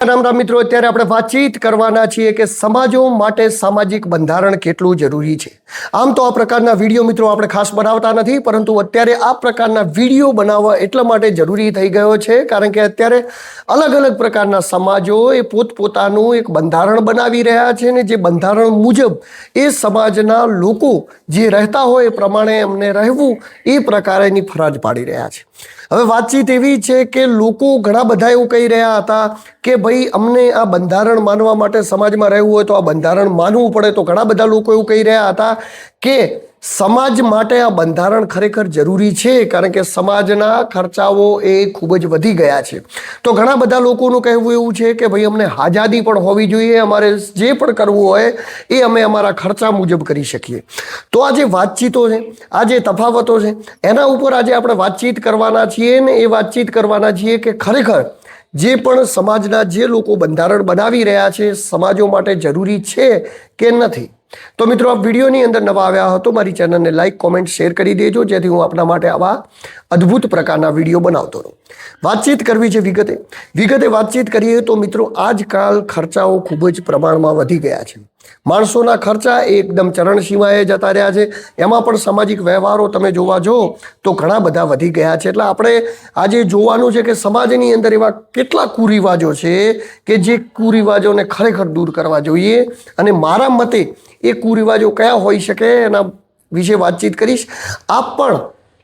રામ રામ મિત્રો, અત્યારે આપણે વાતચીત કરવાના છીએ કે સમાજો માટે સામાજિક બંધારણ કેટલું જરૂરી છે. આમ તો આ પ્રકારના વીડિયો મિત્રો આપણે ખાસ બનાવતા નથી, પરંતુ અત્યારે આ પ્રકારના વીડિયો બનાવવા એટલા માટે જરૂરી થઈ ગયો છે, કારણ કે અત્યારે અલગ અલગ પ્રકારના સમાજો એ પોતપોતાનું એક બંધારણ બનાવી રહ્યા છે ને જે બંધારણ મુજબ એ સમાજના લોકો જે રહેતા હોય એ પ્રમાણે એમને રહેવું એ પ્રકારેની ફરજ પાડી રહ્યા છે. હવે વાતચીત એવી છે કે લોકો ઘણા બધા એવું કહી રહ્યા હતા કે ભાઈ, અમને આ બંધારણ માનવા માટે સમાજમાં રહેવું હોય તો આ બંધારણ માનવું પડે તો ઘણા બધા લોકો એવું કહી રહ્યા હતા કે સમાજ માટે આ બંધારણ ખરેખર જરૂરી છે કારણ કે સમાજના ખર્ચાઓ એ ખૂબ જ વધી ગયા છે. તો ઘણા બધા લોકોનું કહેવું એવું છે કે ભાઈ અમને આઝાદી પણ હોવી જોઈએ, અમારે જે પણ કરવું હોય એ અમે અમારા ખર્ચા મુજબ કરી શકીએ. તો આ જે વાતચીતો છે, આ જે તફાવતો છે, એના ઉપર આજે આપણે વાતચીત કરવાના છીએ ને એ વાતચીત કરવાના છીએ કે ખરેખર જે પણ સમાજના જે લોકો બંધારણ બનાવી રહ્યા છે, સમાજો માટે જરૂરી છે કે નથી? તો મિત્રો, આ વિડીયોની અંદર નવા આવ્યા હતો મારી ચેનલને લાઇક કોમેન્ટ, શેર કરી દેજો, જેથી હું આપના માટે આવા અદ્ભુત પ્રકારના વીડિયો બનાવતો રહું. વાતચીત કરવી છે વિગતે. વિગતે વાતચીત કરીએ તો મિત્રો, આજકાલ ખર્ચાઓ ખૂબ જ પ્રમાણમાં વધી ગયા છે. માણસોના ખર્ચા એકદમ ચરણ ચરણસીમાએ જતા રહ્યા છે. એમાં પણ સામાજિક વ્યવહારો તમે જોવા જો, તો ઘણા બધા વધી ગયા છે. એટલે આપણે આજે જોવાનું છે કે સમાજની અંદર એવા કેટલા કુરિવાજો છે કે જે કુરિવાજોને ખરેખર દૂર કરવા જોઈએ અને મારા મતે એ કુરિવાજો કયા હોઈ શકે એના વિશે વાતચીત કરીશ. આપ પણ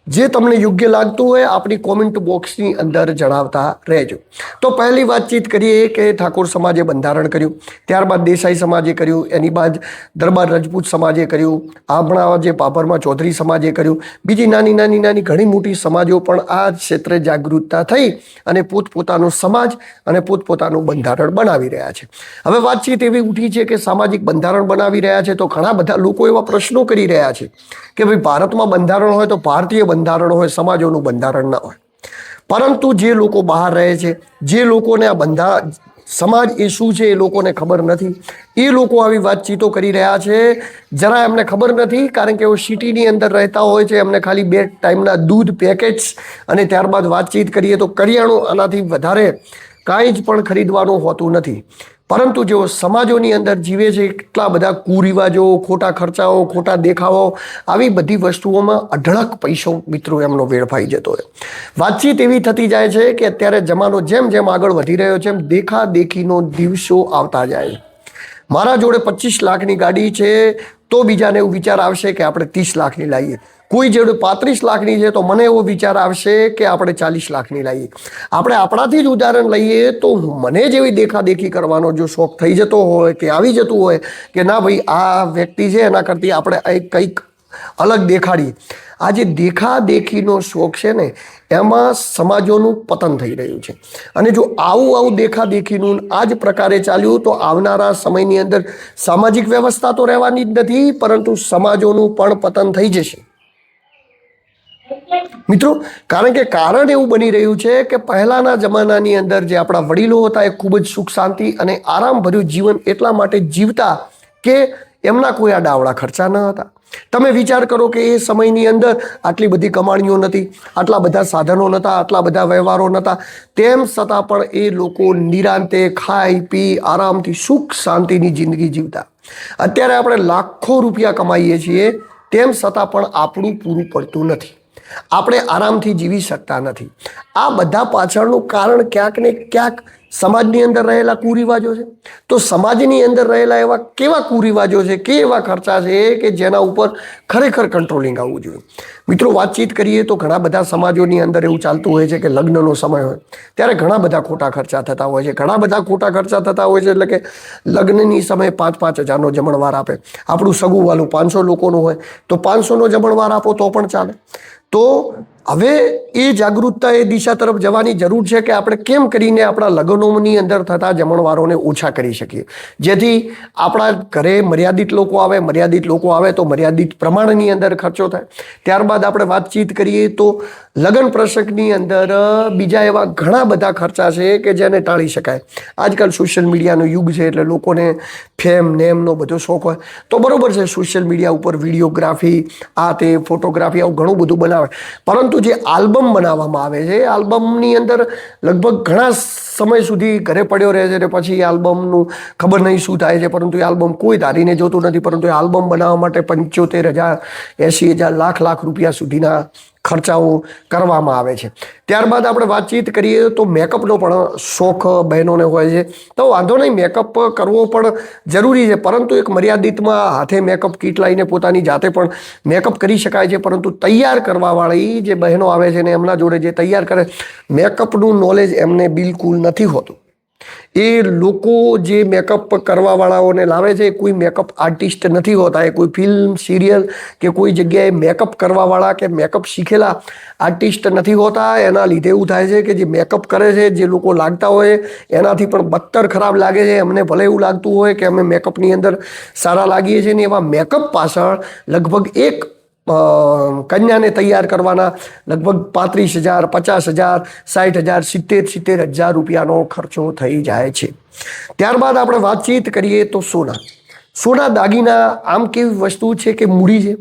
જે તમને યોગ્ય લાગતું હોય, આપણી કોમેન્ટ બોક્સની અંદર જણાવતા રહેજો. તો પહેલી વાતચીત કરીએ કે ઠાકોર સમાજે બંધારણ કર્યું, ત્યારબાદ દેસાઈ સમાજે કર્યું, એની બાદ દરબાર રજપૂત સમાજે કર્યું આભણા જે પાપરમાં ચૌધરી સમાજે કર્યું, બીજી નાની નાની નાની ઘણી મોટી સમાજો પણ આ ક્ષેત્રે જાગૃતતા થઈ અને પોતપોતાનો સમાજ અને પોતપોતાનું બંધારણ બનાવી રહ્યા છે. હવે વાતચીત એવી ઉઠી છે કે સામાજિક બંધારણ બનાવી રહ્યા છે, તો ઘણા બધા લોકો એવા પ્રશ્નો કરી રહ્યા છે કે ભાઈ ભારતમાં બંધારણ હોય તો ભારતીય બંધારણ હોય, સમાજોનું બંધારણ ના હોય. પરંતુ જે લોકો બહાર રહે છે, જે લોકોને આ બંધા, સમાજ એ શું છે, એ લોકોને ખબર નથી. એ લોકો આવી વાતચીતો કરી રહ્યા છે. જરા એમને ખબર નથી, કારણ કે એઓ સિટીની અંદર રહેતા હોય છે. એમને ખાલી બે ટાઈમના દૂધ પેકેટ્સ અને ત્યારબાદ વાતચીત કરીએ તો કરિયાણું આનાથી વધારે કાંઈ જ પણ ખરીદવાનું હોતું નથી. પરંતુ જેઓ સમાજોની અંદર જીવે છે એટલા બધા કુરિવાજો, ખોટા ખર્ચાઓ, ખોટા દેખાવો, આવી બધી વસ્તુઓમાં અઢળક પૈસો મિત્રો એમનો વેડફાઈ જતો હોય. વાતચીત એવી થતી જાય છે કે અત્યારે જમાનો જેમ જેમ આગળ વધી રહ્યો છે, એમ દેખાદેખીનો દિવસો આવતા જાય. મારા જોડે પચીસ લાખની ગાડી છે તો બીજાને એવો વિચાર આવશે કે આપણે ત્રીસ લાખની લાવીએ કોઈ જોડે પાંત્રીસ લાખની છે તો મને એવો વિચાર આવશે કે આપણે ચાલીસ લાખની લાવીએ આપણે આપણાથી જ ઉદાહરણ લઈએ તો મને જેવી દેખાદેખી કરવાનો જો શોખ થઈ જતો હોય કે આવી જતું હોય કે ના ભાઈ આ વ્યક્તિ છે એના કરતી આપણે કંઈક અલગ દેખાડીએ આ જે દેખાદેખીનો શોખ છે ને, એમાં સમાજોનું પતન થઈ રહ્યું છે. અને જો આવું આવું દેખાદેખીનું આ જ પ્રકારે ચાલ્યું, તો આવનારા સમયની અંદર સામાજિક વ્યવસ્થા તો રહેવાની જ નથી, પરંતુ સમાજોનું પણ પતન થઈ જશે. મિત્રો, કારણ કે કારણ એવું બની રહ્યું છે કે પહેલાંના જમાનાની અંદર જે આપણા વડીલો હતા એ ખૂબ જ સુખ શાંતિ અને આરામભર્યું જીવન એટલા માટે જીવતા કે એમના કોઈ આ ડાવડા ખર્ચા ન હતા. તમે વિચાર કરો કે એ સમયની અંદર આટલી બધી કમાણીઓ નથી આટલા બધા સાધનો નહોતા, આટલા બધા વ્યવહારો નહોતા. તેમ છતાં પણ એ લોકો નિરાંતે ખાઈ, પી, આરામથી સુખ શાંતિની જિંદગી જીવતા. અત્યારે આપણે લાખો રૂપિયા કમાઈએ છીએ, તેમ છતાં પણ આપણું પૂરું પડતું નથી. આપણે આરામથી જીવી શકતા નથી. આ બધા પાછળનું કારણ ક્યાંક ને ક્યાંક સમાજની અંદર રહેલા કુરિવાજો છે. તો સમાજની અંદર રહેલા એવા કેવા કુરિવાજો છે, કે એવા ખર્ચા છે કે જેના ઉપર ખરેખર કંટ્રોલિંગ આવવું જોઈએ? મિત્રો, વાતચીત કરીએ તો ઘણા બધા સમાજોની અંદર એવું ચાલતું હોય છે કે લગ્નનો સમય હોય, ત્યારે ઘણા બધા ખોટા ખર્ચા થતા હોય છે. ઘણા બધા ખોટા ખર્ચા થતા હોય છે એટલે કે લગ્નની સમયે પાંચ પાંચ હજારનો જમણવાર આપે. આપણું સગું વાલું પાંચસો લોકોનું હોય, તો પાંચસોનો જમણવાર આપો તો પણ ચાલે. તો હવે એ જાગૃતતા એ દિશા તરફ જવાની જરૂર છે કે આપણે કેમ કરીને આપણા લગ્નોની અંદર થતા જમણવારોને ઓછા કરી શકીએ. જેથી આપણા ઘરે મર્યાદિત લોકો આવે, મર્યાદિત લોકો આવે તો મર્યાદિત પ્રમાણની અંદર ખર્ચો થાય. ત્યારબાદ આપણે વાતચીત કરીએ તો લગ્ન પ્રસંગની અંદર બીજા એવા ઘણા બધા ખર્ચા છે કે જેને ટાળી શકાય. આજકાલ સોશિયલ મીડિયાનો યુગ છે એટલે લોકોને ફેમ નેમનો બધો શોખ હોય. તો બરાબર છે સોશિયલ મીડિયા ઉપર વિડીયોગ્રાફી આ તે ફોટોગ્રાફી આવું ઘણું બધું બનાવે. પરંતુ પરંતુ જે આલ્બમ બનાવવામાં આવે છે, એ આલ્બમની અંદર લગભગ ઘણા સમય સુધી ઘરે પડ્યો રહે છે ને પછી આલ્બમનું ખબર નહીં શું થાય છે, પરંતુ એ આલ્બમ કોઈ ધારીને જોતું નથી, પરંતુ એ આલ્બમ બનાવવા માટે પંચોતેર હજાર એંસી હજાર લાખ લાખ રૂપિયા સુધીના ખર્ચાઓ કરવામાં આવે છે. ત્યારબાદ આપણે વાતચીત કરીએ તો મેકઅપનો પણ શોખ બહેનોને હોય છે. તો વાંધો નહીં મેકઅપ કરવો પણ જરૂરી છે. પરંતુ એક મર્યાદિતમાં હાથે મેકઅપ કીટ લઈને પોતાની જાતે પણ મેકઅપ કરી શકાય છે. પરંતુ તૈયાર કરવાવાળી જે બહેનો આવે છે ને એમના જોડે જે તૈયાર કરે મેકઅપનું નોલેજ એમને બિલકુલ નથી હોતું. એ લોકો જે મેકઅપ કરવાવાળાઓને લાવે છે કોઈ મેકઅપ આર્ટિસ્ટ નથી હોતા. એ કોઈ ફિલ્મ સિરિયલ કે કોઈ જગ્યાએ મેકઅપ કરવાવાળા કે મેકઅપ શીખેલા આર્ટિસ્ટ નથી હોતા. એના લીધે એવું થાય છે કે જે મેકઅપ કરે છે, જે લોકો લાગતા હોય, એનાથી પણ બદતર ખરાબ લાગે છે. અમને ભલે એવું લાગતું હોય કે અમે મેકઅપની અંદર સારા લાગીએ છીએ ને એવા મેકઅપ પાછળ લગભગ એક કન્યાને તૈયાર કરવાના લગભગ પાંત્રીસ હજાર, પચાસ હજાર, સાઠ હજાર, સિત્તેર સિત્તેર હજાર રૂપિયાનો ખર્ચો થઈ જાય છે. ત્યારબાદ આપણે વાતચીત કરીએ તો સોના. સોના દાગીના આમ કેવી વસ્તુ છે કે મૂડી છે?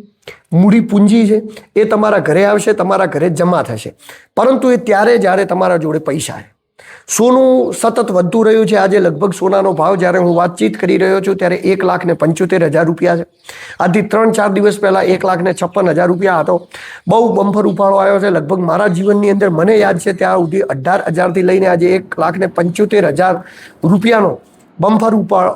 મૂડી પૂંજી છે? એ તમારા ઘરે આવશે, તમારા ઘરે જમા થશે. પરંતુ એ ત્યારે જ્યારે તમારા જોડે પૈસા છે. સોનું સતત વધતું રહ્યું છે. આજે લગભગ સોનાનો ભાવ જ્યારે હું વાતચીત કરી રહ્યો છું ત્યારે એક લાખ ને પંચોતેર હજાર રૂપિયા છે. આજથી ત્રણ ચાર દિવસ પહેલાં એક લાખ ને છપ્પન હજાર રૂપિયા હતો. બહુ બમ્ફર ઉપાડો આવ્યો છે. લગભગ મારા જીવનની અંદર મને યાદ છે ત્યાં સુધી અઢાર હજારથી લઈને આજે એક લાખ ને પંચોતેર હજાર રૂપિયાનો બમ્ફર ઉપાડ,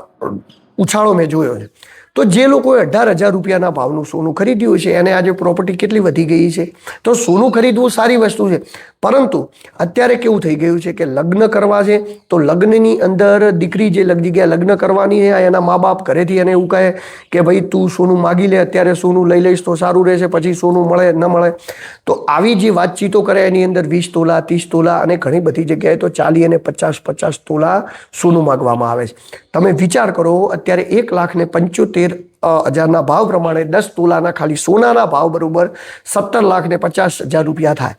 ઉછાળો મેં જોયો છે. તો જે લોકોએ અઢાર હજાર રૂપિયાના ભાવનું સોનું ખરીદ્યું છે, એને આજે પ્રોપર્ટી કેટલી વધી ગઈ છે? તો સોનું ખરીદવું સારી વસ્તુ છે. પરંતુ અત્યારે કેવું થઈ ગયું છે કે લગ્ન કરવા છે, તો લગ્નની અંદર દીકરી જે લગ- જગ્યાએ લગ્ન કરવાની છે, એના મા બાપ ઘરેથી એને એવું કહે કે ભાઈ, તું સોનું માગી લે, અત્યારે સોનું લઈ લઈશ તો સારું રહેશે, પછી સોનું મળે, ન મળે. તો આવી જે વાતચીતો કરે, એની અંદર વીસ તોલા, ત્રીસ તોલા અને ઘણી બધી જગ્યાએ તો ચાલી અને પચાસ પચાસ તોલા સોનું માગવામાં આવે છે. તમે વિચાર કરો, અત્યારે એક લાખ ને પંચોતેર હજારના ભાવ પ્રમાણે દસ તોલાના ખાલી સોનાના ભાવ બરોબર સત્તર લાખ ને પચાસ હજાર રૂપિયા થાય.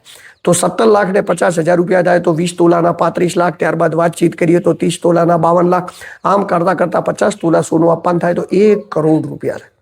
તો સત્તર લાખ ને પચાસ હજાર રૂપિયા થાય તો વીસ તોલાના પાંત્રીસ લાખ, ત્યારબાદ વાતચીત કરીએ તો ત્રીસ તોલાના બાવન લાખ. આમ કરતાં કરતાં પચાસ તોલા સોનું આપવાનું થાય તો એક કરોડ રૂપિયા થાય.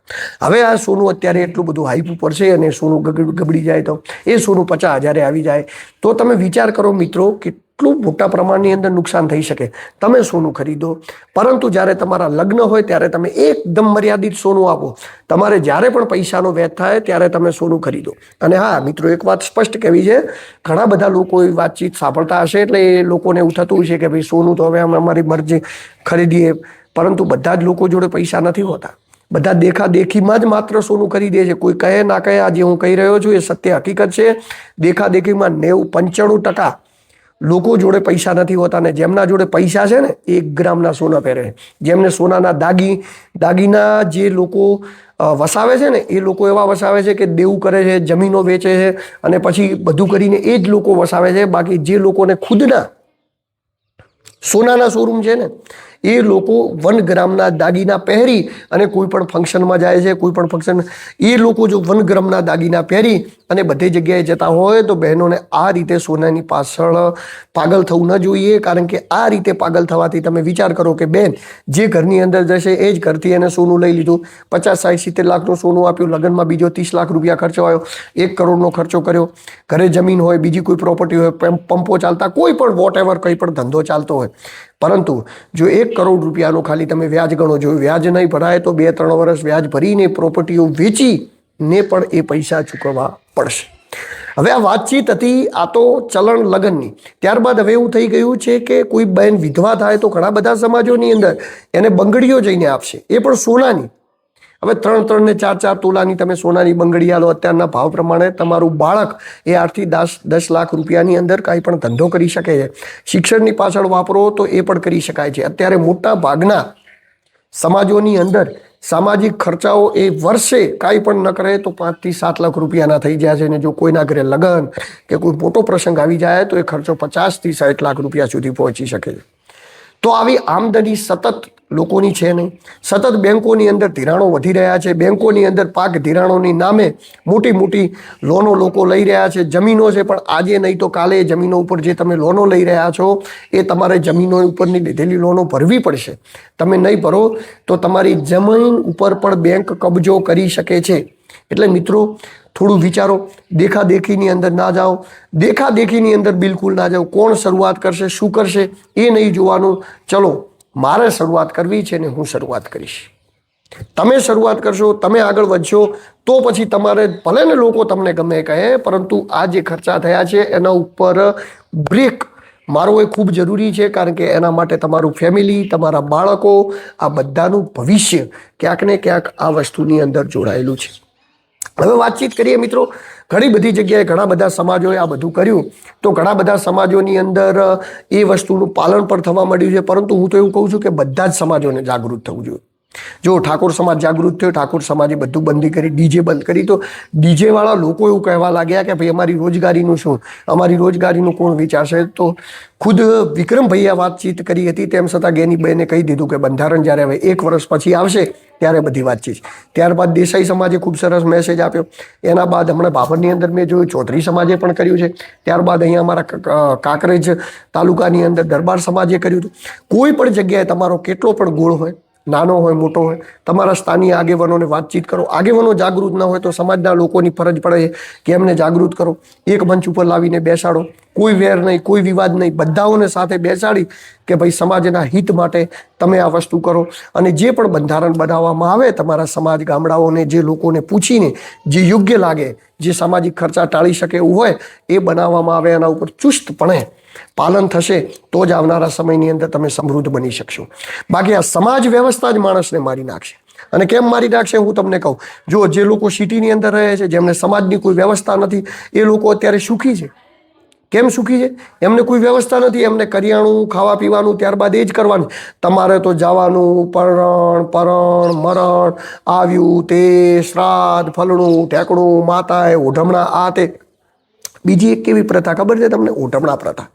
હવે આ સોનું અત્યારે એટલું બધું હાઈપ ઉપર છે અને સોનું ગબડી જાય તો એ સોનું પચાસ હજારે આવી જાય. તો તમે વિચાર કરો મિત્રો, કેટલું મોટા પ્રમાણની અંદર નુકસાન થઈ શકે. તમે સોનું ખરીદો, પરંતુ જ્યારે તમારા લગ્ન હોય ત્યારે તમે એકદમ મર્યાદિત સોનું આપો. તમારે જ્યારે પણ પૈસાનો વેચ થાય ત્યારે તમે સોનું ખરીદો. અને હા, મિત્રો, એક વાત સ્પષ્ટ કહેવી છે, ઘણા બધા લોકો એ વાતચીત સાંભળતા હશે એટલે એ લોકોને એવું થતું છે કે ભાઈ સોનું તો હવે અમે અમારી મરજી ખરીદીએ. પરંતુ બધા જ લોકો જોડે પૈસા નથી હોતા. બધા દેખા દેખીમાં જ માત્ર સોનું કરી દે છે. કોઈ કહે ના કહે, આજે હું કહી રહ્યો છું, એ સત્ય હકીકત છે. દેખા દેખીમાં નેવું પંચાણું ટકા લોકો જોડે પૈસા નથી હોતા ને જેમના જોડે પૈસા છે ને એક ગ્રામના સોના પહેરે. જેમને સોનાના દાગી, દાગીના જે લોકો વસાવે છે ને, એ લોકો એવા વસાવે છે કે દેવું કરે છે, જમીનો વેચે છે અને પછી બધું કરીને એ જ લોકો વસાવે છે. બાકી જે લોકોને ખુદના સોનાના શોરૂમ છે ને એ લોકો વન ગ્રામના દાગીના પહેરી અને કોઈ પણ ફંક્શનમાં જાય છે, કોઈ પણ ફંક્શન, એ લોકો જો વન ગ્રામના દાગીના પહેરી અને બધી જગ્યાએ જતા હોય તો બહેનોને આ રીતે સોનાની પાછળ પાગલ થવું ન જોઈએ, કારણ કે આ રીતે પાગલ થવાથી તમે વિચાર કરો કે બેન, જે ઘરની અંદર જશે એ જ ઘરથી એને સોનું લઈ લીધું. પચાસ, સાઠ, સિત્તેર લાખનું સોનું આપ્યું, લગ્નમાં બીજો ત્રીસ લાખ રૂપિયા ખર્ચો આવ્યો, એક કરોડનો ખર્ચો કર્યો. ઘરે જમીન હોય, બીજી કોઈ પ્રોપર્ટી હોય, પંપ- ચાલતા, કોઈ પણ વોટ એવર કંઈ પણ ધંધો ચાલતો હોય પરંતુ જો એક કરોડ રૂપિયાનું ખાલી તમે વ્યાજ ગણો, જો વ્યાજ નહીં ભરાય તો બે ત્રણ વર્ષ વ્યાજ ભરીને પ્રોપર્ટીઓ વેચીને પણ એ પૈસા ચૂકવવા પડશે. હવે આ વાતચીત હતી આ તો ચલણ લગ્નની. ત્યારબાદ હવે એવું થઈ ગયું છે કે કોઈ બહેન વિધવા થાય તો ઘણા બધા સમાજોની અંદર એને બંગડીઓ જઈને આપશે. એ પણ સોનાની. હવે ત્રણ ત્રણ ને ચાર ચાર તોલાની તમે સોનાની બંગડી આલો, અત્યારના ભાવ પ્રમાણે તમારું બાળક એ આઠથી દસ દસ લાખ રૂપિયાની અંદર કાંઈ પણ ધંધો કરી શકે છે. શિક્ષણની પાછળ વાપરો તો એ પણ કરી શકાય છે. અત્યારે મોટા ભાગના સમાજોની અંદર સામાજિક ખર્ચાઓ એ વર્ષે કાંઈ પણ ન કરે તો પાંચથી સાત લાખ રૂપિયાના થઈ જાય છે અને જો કોઈના ઘરે લગ્ન કે કોઈ મોટો પ્રસંગ આવી જાય તો એ ખર્ચો પચાસથી સાઠ લાખ રૂપિયા સુધી પહોંચી શકે છે. તો આવી આમદની સતત લોકોની છે નહીં. સતત બેંકોની અંદર ધિરાણો વધી રહ્યા છે. બેંકોની અંદર પાક ધિરાણોની નામે મોટી મોટી લોનો લોકો લઈ રહ્યા છે. જમીનો છે, પણ આજે નહીં તો કાલે જમીનો ઉપર જે તમે લોનો લઈ રહ્યા છો, એ તમારે જમીનો ઉપરની લીધેલી લોનો ભરવી પડશે. તમે નહીં ભરો તો તમારી જમીન ઉપર પણ બેંક કબજો કરી શકે છે. એટલે મિત્રો, થોડું વિચારો. દેખાદેખીની અંદર ના જાઓ. દેખાદેખીની અંદર બિલકુલ ના જાઓ. કોણ શરૂઆત કરશે, શું કરશે, એ નહીં જોવાનું. ચલો મારે શરૂઆત કરવી છે ને હું શરૂઆત કરીશ. તમે શરૂઆત કરશો, તમે આગળ વધશો, તો પછી તમારે ભલે ને લોકો તમને ગમે કહે, પરંતુ આ જે ખર્ચા થયા છે એના ઉપર બ્રેક મારો એ ખૂબ જરૂરી છે, કારણ કે એના માટે તમારું ફેમિલી તમારા બાળકો, આ બધાનું ભવિષ્ય ક્યાંક ને ક્યાંક આ વસ્તુની અંદર જોડાયેલું છે. હવે વાતચીત કરીએ મિત્રો, ઘણી બધી જગ્યાએ ઘણા બધા સમાજોએ આ બધું કર્યું. તો ઘણા બધા સમાજોની અંદર એ વસ્તુનું પાલન પણ થવા મળ્યું છે. પરંતુ હું તો એવું કહું છું કે બધા જ સમાજોને જાગૃત થવું જોઈએ. જો ઠાકોર સમાજ જાગૃત થયો, ઠાકોર સમાજે બધું બંધી કરી, ડીજે બંધ કરી, તો ડીજેવાળા લોકો એવું કહેવા લાગ્યા કે ભાઈ અમારી રોજગારીનું શું? અમારી રોજગારીનું કોણ વિચારશે? તો ખુદ વિક્રમભાઈએ વાતચીત કરી હતી. તેમ છતાં ગેની બહેને કહી દીધું કે બંધારણ જ્યારે હવે એક વર્ષ પછી આવશે ત્યારે બધી વાતચીત ત્યારબાદ દેસાઈ સમાજે ખૂબ સરસ મેસેજ આપ્યો. એના બાદ હમણાં ભાભરની અંદર મેં જોયું, ચૌધરી સમાજે પણ કર્યું છે. ત્યારબાદ અહીંયા અમારા કાંકરેજ તાલુકાની અંદર દરબાર સમાજે કર્યું હતું. કોઈ પણ જગ્યાએ તમારો કેટલો પણ ગોળ હોય, નાનો હોય, મોટો હોય, તમારા સ્થાનીય આગેવાનોને વાતચીત કરો. આગેવાનો જાગૃત ન હોય તો સમાજના લોકોની ફરજ પડે કે એમને જાગૃત કરો. એક મંચ ઉપર લાવીને બેસાડો. કોઈ વેર નહીં, કોઈ વિવાદ નહીં. બધાઓને સાથે બેસાડી કે ભાઈ સમાજના હિત માટે તમે આ વસ્તુ કરો. અને જે પણ બંધારણ બનાવવામાં આવે તમારા સમાજ ગામડાઓને, જે લોકોને પૂછીને જે યોગ્ય લાગે, જે સામાજિક ખર્ચા ટાળી શકે એવું હોય, એ બનાવવામાં આવે એના ઉપર ચુસ્તપણે પાલન થશે, તો જ આવનારા સમયની અંદર તમે સમૃદ્ધ બની શકશો. બાકી આ સમાજ વ્યવસ્થા જ માણસને મારી નાખશે. અને કેમ મારી નાખશે? હું તમને કહું. જો જે લોકો સિટીની અંદર રહે છે, જેમને સમાજની કોઈ વ્યવસ્થા નથી, એ લોકો અત્યારે સુખી છે. કેમ સુખી છે? એમને કોઈ વ્યવસ્થા નથી, એમને કરિયાણું ખાવા પીવાનું ત્યારબાદ એ જ કરવાનું. તમારે તો જવાનું પરણ પરણ, મરણ, આવ્યું તે, શ્રાદ્ધ, ફલણું ટેકણું માતાએ, ઓઢમણા, આ તે. બીજી એક કેવી પ્રથા? ખબર છે તમને? ઓઢમણા પ્રથા.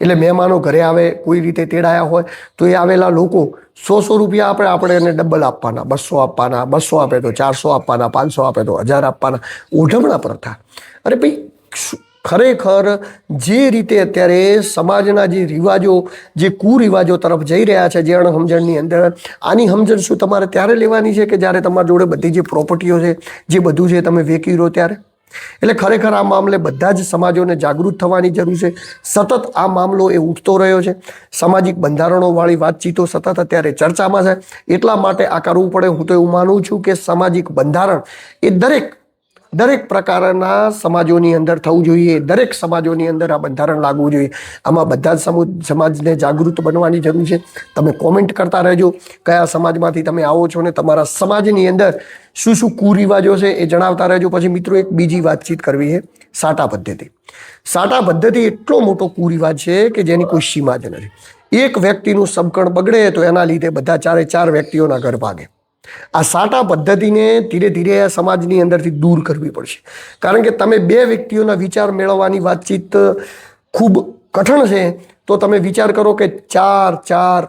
એટલે મહેમાનો ઘરે આવે, કોઈ રીતે તેડાયા હોય, તો એ આવેલા લોકો સો સો રૂપિયા આપણે આપણે એને ડબલ આપવાના. બસો આપવાના, બસો આપે તો ચારસો આપવાના, પાંચસો આપે તો હજાર આપવાના. ઓઢમણા પ્રથા. અરે ભાઈ ખરેખર જે રીતે અત્યારે સમાજના જે રિવાજો, જે કુરિવાજો તરફ જઈ રહ્યા છે, જે અણસમજણની અંદર, આની સમજણ શું તમારે ત્યારે લેવાની છે કે જ્યારે તમારી જોડે બધી જે પ્રોપર્ટીઓ છે, જે બધું છે તમે વેકી રહો ત્યારે? એટલે ખરેખર આ મામલે બધા જ સમાજોને જાગૃત થવાની જરૂર છે. સતત આ મામલો એ ઉઠતો રહ્યો છે. સામાજિક બંધારણોવાળી વાતચીતો સતત અત્યારે ચર્ચામાં છે. એટલા માટે આ કરવું પડે. હું તો એવું માનું છું કે સામાજિક બંધારણ એ દરેક દરેક પ્રકારના સમાજોની અંદર થવું જોઈએ, દરેક સમાજોની અંદર આ બંધારણ લાગવું જોઈએ. આમાં બધા જ સમાજને જાગૃત બનવાની જરૂર છે. તમે કોમેન્ટ કરતા રહેજો, કયા સમાજમાંથી તમે આવો છો ને તમારા સમાજની અંદર શું શું કુરિવાજો છે એ જણાવતા રહેજો. પછી મિત્રો, એક બીજી વાતચીત કરવી છે, સાટા પદ્ધતિ. સાટા પદ્ધતિ એટલો મોટો કુરિવાજ છે કે જેની કોઈ સીમા જ નથી. એક વ્યક્તિનું સબકણ બગડે તો એના લીધે બધા ચારે ચાર વ્યક્તિઓના ઘર ભાગે. આ સાટા પદ્ધતિને ધીરે ધીરે સમાજની અંદરથી દૂર કરવી પડશે. કારણ કે તમે બે વ્યક્તિઓના વિચાર મેળવવાની વાતચીત ખૂબ કઠણ છે, તો તમે વિચાર કરો કે ચાર ચાર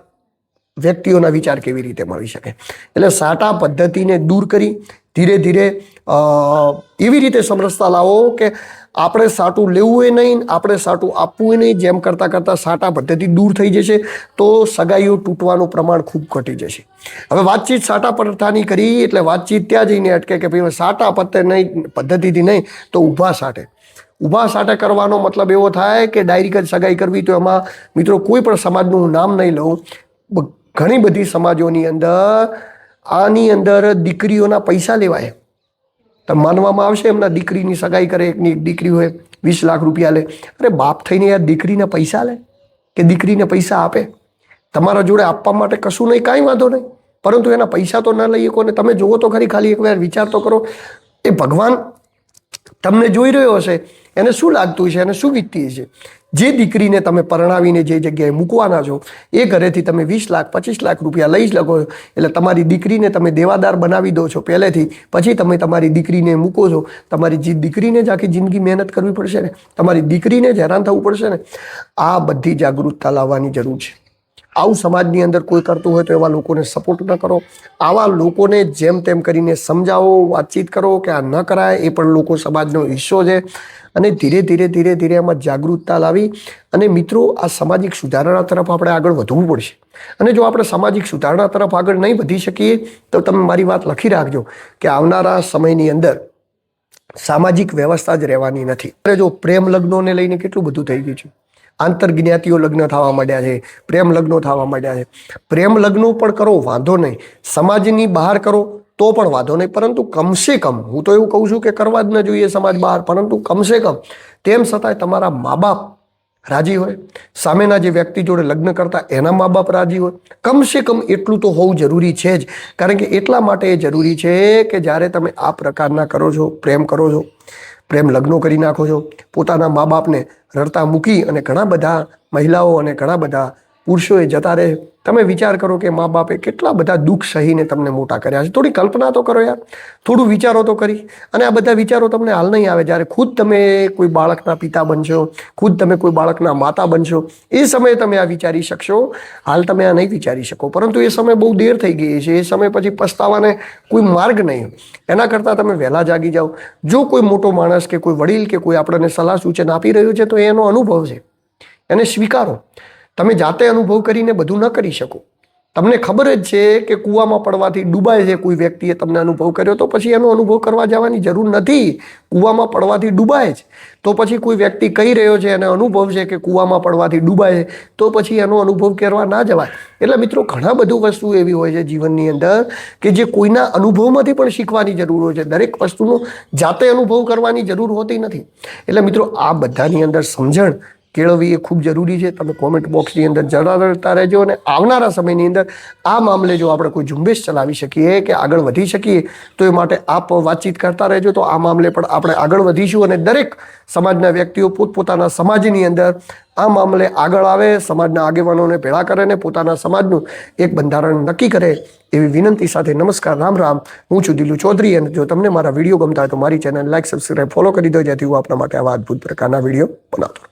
વ્યક્તિઓના વિચાર કેવી રીતે મળી શકે. એટલે સાટા પદ્ધતિને દૂર કરી, ધીરે ધીરે એવી રીતે સમરસતા લાવો કે આપણે સાટું લેવું એ નહીં, આપણે સાટું આપવું એ નહીં, જેમ કરતાં કરતાં સાટા પદ્ધતિ દૂર થઈ જશે, તો સગાઈઓ તૂટવાનું પ્રમાણ ખૂબ ઘટી જશે. હવે વાતચીત સાટા પ્રથાની કરી, એટલે વાતચીત ત્યાં જઈને અટકે કે ભાઈ, સાટા પત્તે નહીં, પદ્ધતિથી નહીં, તો ઊભા સાટે. ઊભા સાટે કરવાનો મતલબ એવો થાય કે ડાયરેક્ટ જ સગાઈ કરવી તો એમાં મિત્રો કોઈ પણ સમાજનું નામ નહીં લઉં. ઘણી બધી સમાજોની અંદર, આની અંદર દીકરીઓના પૈસા લેવાય. તો માનવામાં આવશે એમના દીકરીની સગાઈ કરે, એકની એક દીકરી હોય, વીસ લાખ રૂપિયા લે. અરે બાપ થઈને યાર દીકરીને પૈસા લે કે દીકરીને પૈસા આપે? તમારા જોડે આપવા માટે કશું નહીં, કાંઈ વાંધો નહીં. પરંતુ એના પૈસા તો ના લઈ શકો ને તમે જુઓ તો ખરી ખાલી એકવાર વિચાર તો કરો. એ ભગવાન તમને જોઈ રહ્યો હશે. એને શું લાગતું છે એને શું વીતતી છે જે દીકરીને તમે પરણાવીને જે જગ્યાએ મૂકવાના છો, એ ઘરેથી તમે વીસ લાખ, પચીસ લાખ રૂપિયા લઈ લખો. છો એટલે તમારી દીકરીને તમે દેવાદાર બનાવી દો છો પહેલેથી. પછી તમે તમારી દીકરીને મૂકો છો. તમારી જે દીકરીને જ આખી જિંદગી મહેનત કરવી પડશે ને? તમારી દીકરીને જ હેરાન થવું પડશે ને? આ બધી જાગૃતતા લાવવાની જરૂર છે. આવું સમાજની અંદર કોઈ કરતું હોય તો એવા લોકોને સપોર્ટ ન કરો. આવા લોકોને જેમ તેમ કરીને સમજાવો, વાતચીત કરો કે આ ન કરાય, એ પણ લોકો સમાજનો હિસ્સો છે. અને ધીરે ધીરે ધીરે ધીરે એમાં જાગૃતતા લાવી અને મિત્રો, આ સામાજિક સુધારણા તરફ આપણે આગળ વધવું પડશે. અને જો આપણે સામાજિક સુધારણા તરફ આગળ નહીં વધી શકીએ, તો તમે મારી વાત લખી રાખજો કે આવનારા સમયની અંદર સામાજિક વ્યવસ્થા જ રહેવાની નથી. જો પ્રેમ લગ્નોને લઈને કેટલું બધું થઈ ગયું છે. આંતર જ્ઞાતિઓ લગ્ન થવા માંડ્યા છે, પ્રેમ લગ્નો થવા માંડ્યા છે. પ્રેમ લગ્નો પણ કરો, વાંધો નહીં. સમાજની બહાર કરો, તો પણ વાંધો નહીં. પરંતુ કમસે કમ, હું તો એવું કહું છું કે કરવા જ ન જોઈએ સમાજ બહાર, પરંતુ કમસે કમ, તેમ છતાંય તમારા મા બાપ રાજી હોય, સામેના જે વ્યક્તિ જોડે લગ્ન કરતા એના મા બાપ રાજી હોય, કમસે કમ એટલું તો હોવું જરૂરી છે જ. કારણ કે એટલા માટે એ જરૂરી છે કે જ્યારે તમે આ પ્રકારના કરો છો, પ્રેમ કરો છો, પ્રેમ લગ્નો કરી નાખો છો, પોતાના મા બાપને રડતા મૂકી અને ઘણા બધા મહિલાઓ અને ઘણા બધા પુરુષોએ જતા રહે. તમે વિચાર કરો કે મા બાપે કેટલા બધા દુઃખ સહીને તમને મોટા કર્યા છે. થોડી કલ્પના તો કરો યાર. થોડું વિચારો તો કરી. અને આ બધા વિચારો તમને હાલ નહીં આવે. જ્યારે ખુદ તમે કોઈ બાળકના પિતા બનશો, ખુદ તમે કોઈ બાળકના માતા બનશો, એ સમયે તમે આ વિચારી શકશો. હાલ તમે આ નહીં વિચારી શકો. પરંતુ એ સમય બહુ દેર થઈ ગઈ છે. એ સમય પછી પસ્તાવાને કોઈ માર્ગ નહીં. એના કરતાં તમે વહેલા જાગી જાઓ. જો કોઈ મોટો માણસ કે કોઈ વડીલ કે કોઈ આપણને સલાહ સૂચન આપી રહ્યું છે, તો એનો અનુભવ છે. એને સ્વીકારો. તમે જાતે અનુભવ કરીને બધું ન કરી શકો. તમને ખબર જ છે કે કૂવામાં પડવાથી ડૂબાય છે કોઈ વ્યક્તિએ તમને અનુભવ કર્યો તો પછી એનો અનુભવ કરવા જવાની જરૂર નથી. કૂવામાં પડવાથી ડૂબાય જ. તો પછી કોઈ વ્યક્તિ કહી રહ્યો છે અને અનુભવ છે કે કૂવામાં પડવાથી ડૂબાય છે, તો પછી એનો અનુભવ કરવા ના જવાય. એટલે મિત્રો, ઘણા બધું વસ્તુ એવી હોય છે જીવનની અંદર કે જે કોઈના અનુભવમાંથી પણ શીખવાની જરૂર હોય છે. દરેક વસ્તુનો જાતે અનુભવ કરવાની જરૂર હોતી નથી. એટલે મિત્રો, આ બધાની અંદર સમજણ કેળવવી એ ખૂબ જરૂરી છે. તમે કોમેન્ટ બોક્સની અંદર જણાવતા રહેજો અને આવનારા સમયની અંદર આ મામલે જો આપણે કોઈ ઝુંબેશ ચલાવી શકીએ કે આગળ વધી શકીએ, તો એ માટે આપ વાતચીત કરતા રહેજો. તો આ મામલે પણ આપણે આગળ વધીશું અને દરેક સમાજના વ્યક્તિઓ પોતપોતાના સમાજની અંદર આ મામલે આગળ આવે, સમાજના આગેવાનોને ભેળા કરે ને પોતાના સમાજનું એક બંધારણ નક્કી કરે એવી વિનંતી સાથે નમસ્કાર, રામ રામ. હું છું દિલુ ચૌધરી અને જો તમને મારા વીડિયો ગમતા હોય તો મારી ચેનલ લાઇક સબસ્ક્રાઈબ ફોલો કરી દો. જેથી હું આપણા માટે આવા અદભુત પ્રકારના વીડિયો બનાવતો